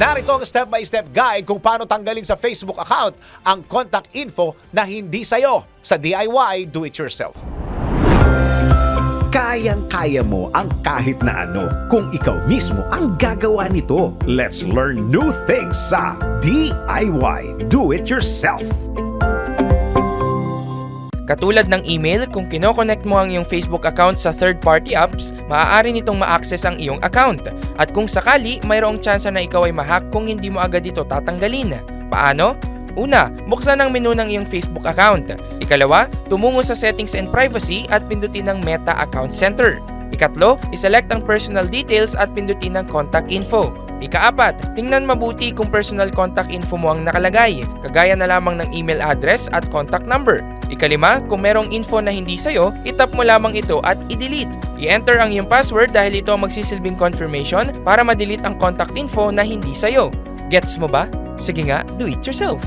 Narito ang step-by-step guide kung paano tanggalin sa Facebook account ang contact info na hindi sa'yo sa DIY Do-It-Yourself. Kayang-kaya mo ang kahit na ano kung ikaw mismo ang gagawa nito. Let's learn new things sa DIY Do It Yourself. Katulad ng email, kung kinoconnect mo ang iyong Facebook account sa third-party apps, maaari nitong ma-access ang iyong account. At kung sakali, mayroong tsansa na ikaw ay mahack kung hindi mo agad ito tatanggalin. Paano? Una, buksan ang menu ng iyong Facebook account. Ikalawa, tumungo sa Settings and Privacy at pindutin ang Meta Account Center. Ikatlo, iselect ang personal details at pindutin ang contact info. Ikaapat, tingnan mabuti kung personal contact info mo ang nakalagay, kagaya na lamang ng email address at contact number. Ikalima, kung merong info na hindi sa'yo, itap mo lamang ito at i-delete. I-enter ang iyong password dahil ito ang magsisilbing confirmation para ma-delete ang contact info na hindi sa'yo. Gets mo ba? Sige nga, do it yourself!